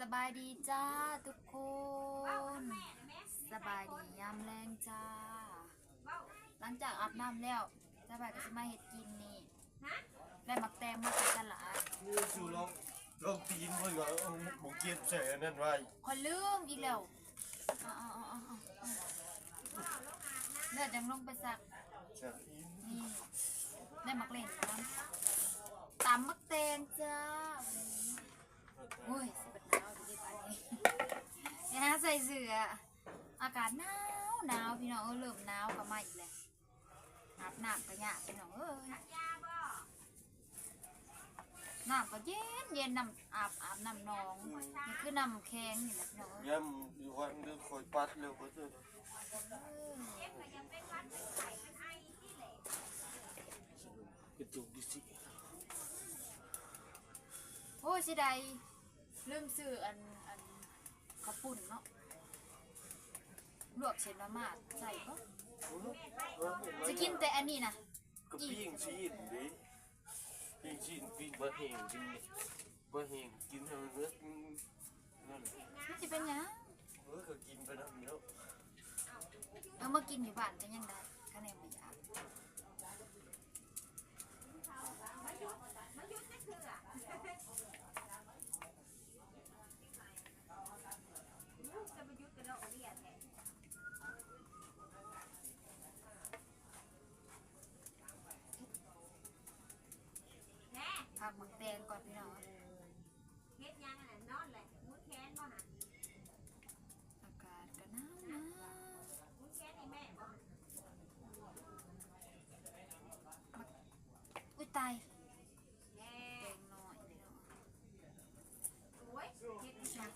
สบายดีจ้าทุกคน สบายดียามแรงจ้า หลังจากอาบน้ำแล้วสบายก็จะมาเห็ดกินนี่ได้หมักแตงมาจากตลาดนี่สู่ลองลองตีนเพิ่นว่าเอาหมูเก็บใส่อันนั้นไว้คนลืมอีกแล้วเอาเอาเอาเอาเอาเลือดจังลงไปสักใส่ตีนนี่ได้หมักเล่นน้ำตำมักแตงจ้าโอ้ยสิบหนาวดีไปเนี่ยนะใส่เสื้ออากาศหนาวหนาวพี่น้องเออเริ่มหนาวก็มาอีกแล้วอาบน้ำก็ยากพี่น้องเอ้ยน้ำก็เย็นเย็นน้ำอาบอาบน้ำหนองนี่คือน้ำแข็งนี่แหละพี่น้องเอ้ยย่ำอยู่วันเดือคอยปัดเร็วเพิ่นเด้อกระจุกดิสิโอ้ยสิใดลืมซื้ออันอัน ข้าวปุ่นเนาะลวกเส้นมาม่าใส่ก็จะกินแต่อันนี้นะก็ปิ้งชีสดิปิ้งชีสปิ้งบะแห้งกินบะแห้งกินให้มันเบิดนั่นมันจะเป็นหยังเออก็กินไปนำแล้วเอามากินอยู่บ้านก็ยังได้คะแนนไม่ยากผัก ดเนพี่น้องเฮ็ดยังอะนอนแหละมุดแขนบ่หันอากาศก็หนาวนะมุดแขนนี่แม่บ่หันอุ้ยตายแม่แตงน้อยพี่น้องโอ้ยเฮ็ดยัง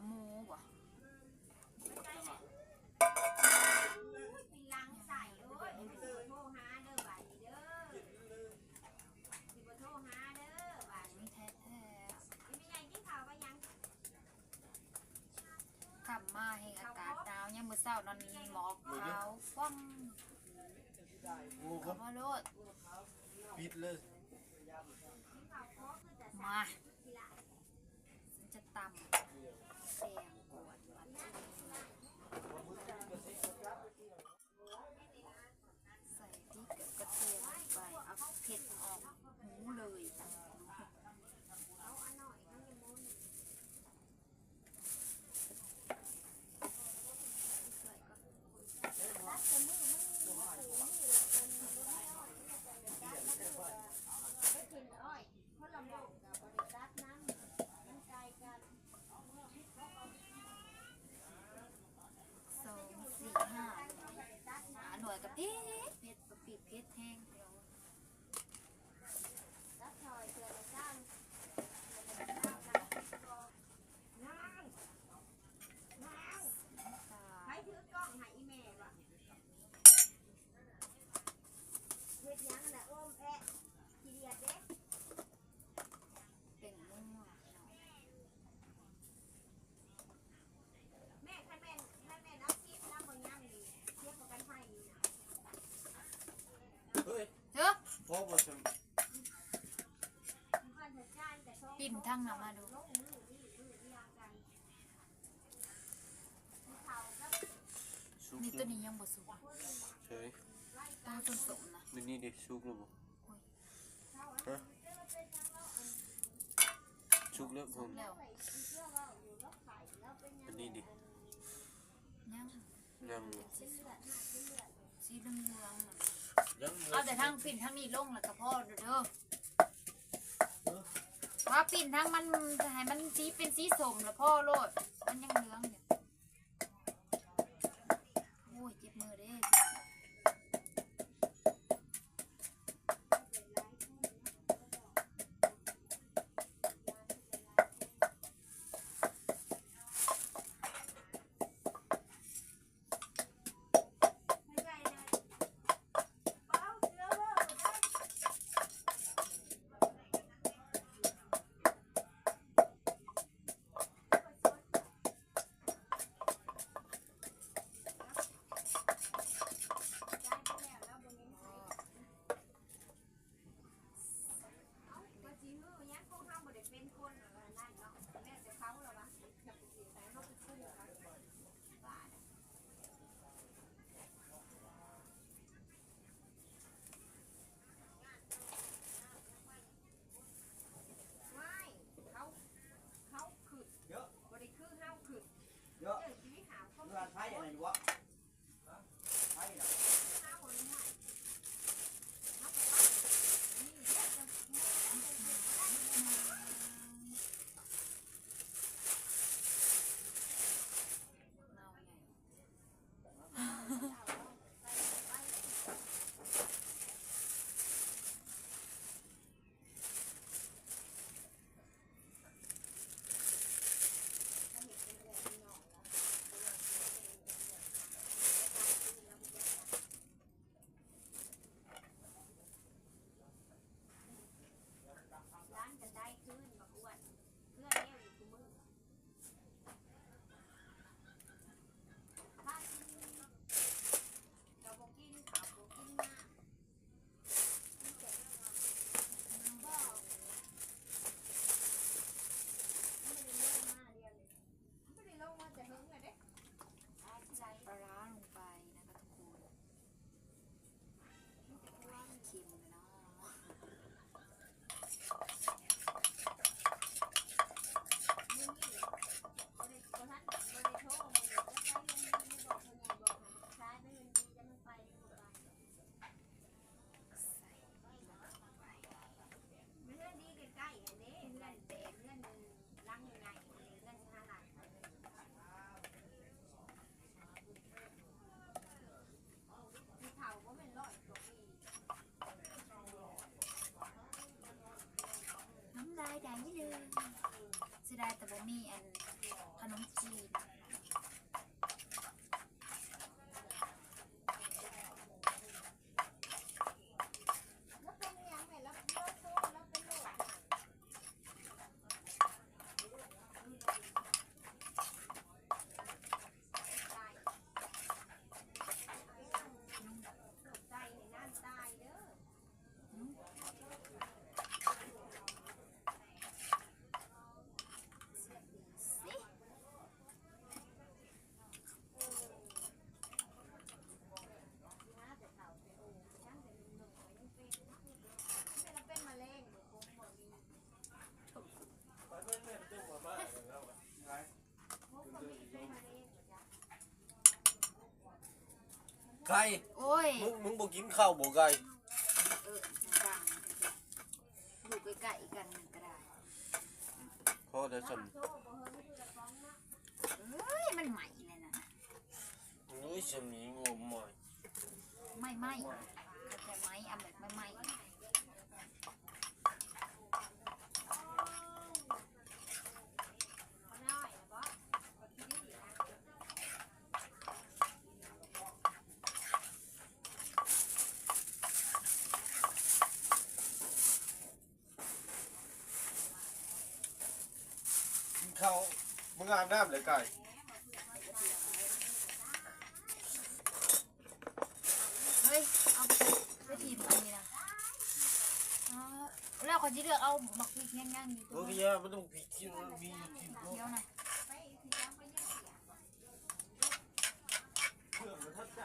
หัวหมูบ่ไม่ใช่แหละมีลังใส่โอ้ยสิบโทรหาเด้อบ่ายนี้เด้อสิบโทรหาเด้อบ่ายไม่แท้แท้ไม่มีไงที่ข่าวว่ายังขับมาให้อากาศหนาวยังมื้อเช้านั้นหมอกขาวฟ้องหมูคเข้ารับมาโลดปิดเลยที่ข่าวโค้คือแต่มาทีละฉัน จะต่ำแดงกวนบัดนี้ใส่พริกกับกระเทียมลงไปเอาเผ็ดออกหูเลย เอาอันหน่อยน้องยมุน ไปกินอ้อยเพราะลำบากกับบริษัทน้ำมันไกลกัน สองสี่ห้าหาหน่วยกับเผ็ดเผ็ดปะปิดเผ็ดแห้งเดี๋ยว รับถอยเพื่อจะสร้างนั่งนั่ง ตา ใครถือกล้องให้อีแม่วะเฮ็ดหยังน่ะโอ้มแอะขี้เดียดเด้ เป็นมั่วเนาะ แม่คันแม่นคันแม่นเอาคลิปน้ำบ่ย่ำนี่เทียบกับกันไฟนี่นะ เฮ้ย เถอะ พ่อบ่ซั่นมีคนจัดการแต่ช่องปิ่นทั้งน่ะมาดูลงมือนี่มือนี่ยางกันมีเขากับสุกมีแตัวนี้ยังบ่สุกเฉยตัวสมสมๆนะนี่นี่ดิชุกแล้วบ่ฮะชุกแล้วผมแล้วอันนี้ดิยังยังสีเหลืองๆน่ะยัง เอาแต่ทั้งปิ่นทั้งนี่ลงแล้วก็พ่อเด้อเด้อว่าปิ่นทั้งมันให้มันสีเป็นสีสมแล้วพ่อโลดมันยังเหลืองอยู่ หาเข ไก่โอ้ยมึงมึงบ่กินข้าวบ่ไก่เออดังอยู่ใกล้ๆกันก็ได้พอได้สำโทษบ่เฮิงคือละฟ้องนะเอ้ยมันใหม่เลยนะโอ้ยสำนีงมหน่อยไม่ไหม่แต่ไหม้อันแบบไม่ไหม้ บ่น้อยนะบ่บ่คิดดีนะ กินข้าวมึงอาบน้ำเลยไก่เฮ้ย เอาไปไปทีมอันนี้นะอ๋อแล้วคนที่เลือกเอาบักพริกย่างๆอยู่ตรโอ้งยนั้นยามันต้องผิดกินมันมีกินเดี๋ยวนะไปสิยังไปยังเสียเครื่องมันทัดใ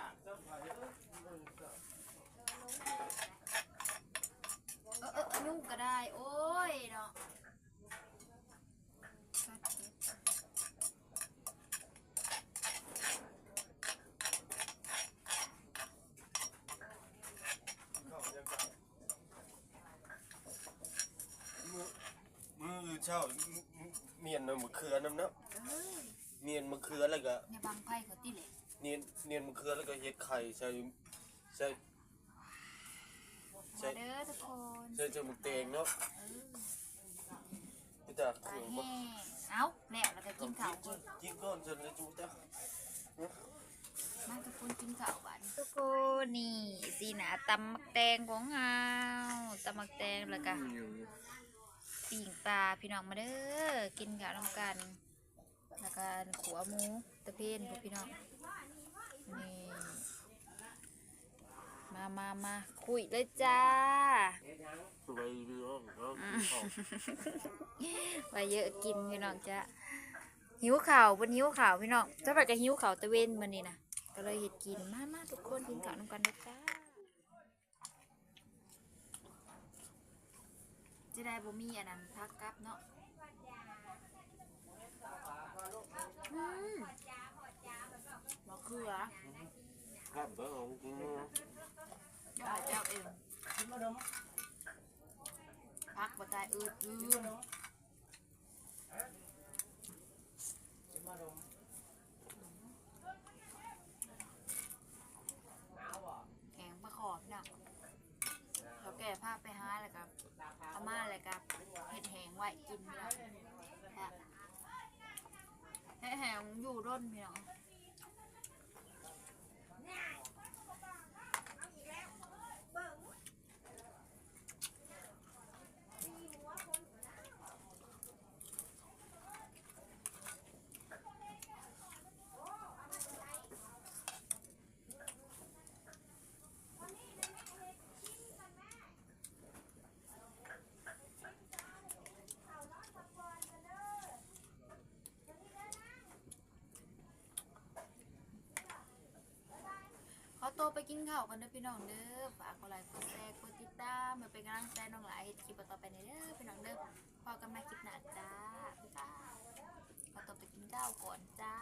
จ ข้าวเนียนมะเขือน้ำเนาะเอ้ยเนียนมะเขือแล้วก็อย่าบังไพ่เขาติเลยเนียนเนียนมะเขือแล้วก็เฮ็ดไข่ใส่ใส่ใช่มาเด้อทุกคนใส่จมูกแตงเนาะเออพี่ตาปลาคือแห้บ่งเอ้าแล้วแล้วก็กินข้าวกินกินก่อนจนจะจูจ้ะมาทุกคนกินข้าวบันทุกคนนี่สีหนาตำมักแตงของเฮาตำมักแตงแล้วก็ ปิ่งปลาพี่น้องมาเด้อกินข้าวนำกันแล้วก็ขัวหมูตะเพนพวกพี่น้องนี่มามามาคุยเลยจ้าสวยเรื่องเนาะอืมว่าเยอะกินพี่น้องจ้ะหิวข่าวบนหิวข่าวพี่น้องจะไปกับหิวข่าวตะเวนมันนี่นะก็เลยเห็ดกินมามาทุกคนกินข้าวนำกันนะจ้า จะได้บ่มีอันนั้นพักกลับเนาะอืมมะเขือครับเบิ่งเอากินเนาะเดี๋ยวให้เจ้าเองกินมาดมพักบ่ตายอืดอืม กินมาดมหนาวบ่ แกงปลาขอบพี่น้องเขาแก่ภาพไปหาแล้วกับเอามาแล้วกับเห็ดแหงไว้กินพี่น้องค่ะเห็ดแหงอยู่ร่นพี่น้อง ขอตัวไป กินข้าวกันเด้อพี่น้องเด้อฝากกดไลค์กดแชร์กดติดตามมาเป็นกำลังใจน้องหลายเฮ็ดคลิปต่อไปในเด้อพี่น้องเด้อพอกันมาคลิปหน้าจ้าบ๊ายบายขอตัวไปกินข้าวก่อนจ้า